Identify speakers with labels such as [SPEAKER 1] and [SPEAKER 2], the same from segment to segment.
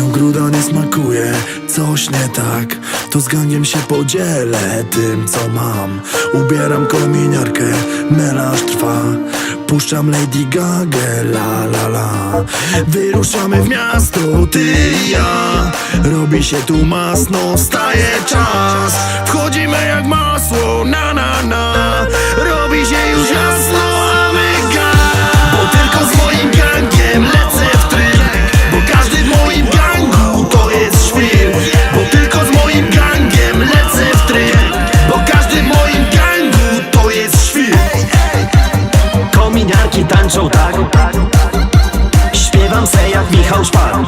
[SPEAKER 1] Ruda nie smakuje, coś nie tak To z gangiem się podzielę tym co mam. Ubieram kominiarkę, melanż trwa. Puszczam Lady Gaga, la la la. Wyruszamy w miasto, ty i ja. Robi się tu masno, staje czas. Wchodzimy jak masło, na na na
[SPEAKER 2] tańczą tak. Śpiewam se jak Michał Szpan.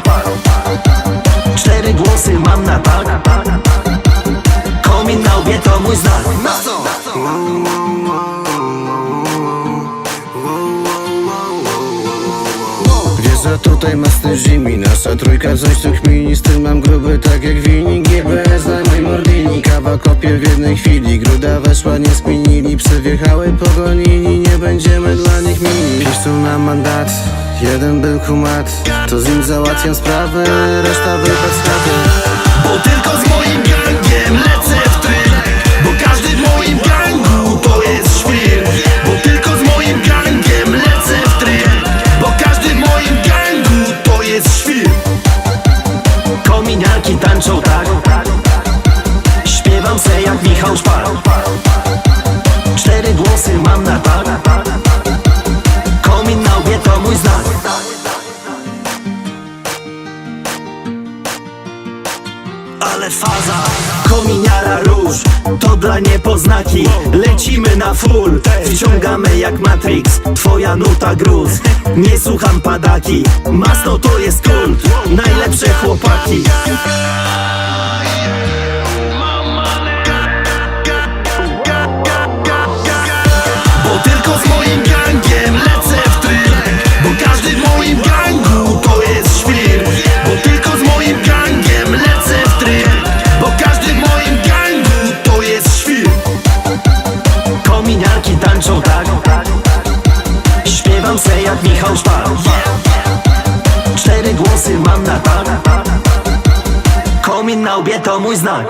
[SPEAKER 2] Cztery głosy mam na tak
[SPEAKER 3] tutaj Master Jimmy Nasza trójka coś tu kmini Styl mam gruby tak jak wini GBS na mej mordini Kawa kopie w jednej chwili Gruda weszła, nie spinili. Psy wjechały, pogonili Nie będziemy dla nich mili Piszą na mandat Jeden był kumat To z nim załatwiam sprawę Reszta wypad z chaty
[SPEAKER 2] Kominiarki tańczą tak. Śpiewam se jak Michał Szpan Cztery głosy mam na tak. Komin na łbie to mój znak Ale faza. Kominiara róż To dla niepoznaki. Lecimy na full Wciągamy jak Matrix. Twoja nuta gruz Nie słucham padaki. Masno to jest kult Śpiewam se jak Michał Szpan Cztery głosy mam na tak Komin na łbie to mój znak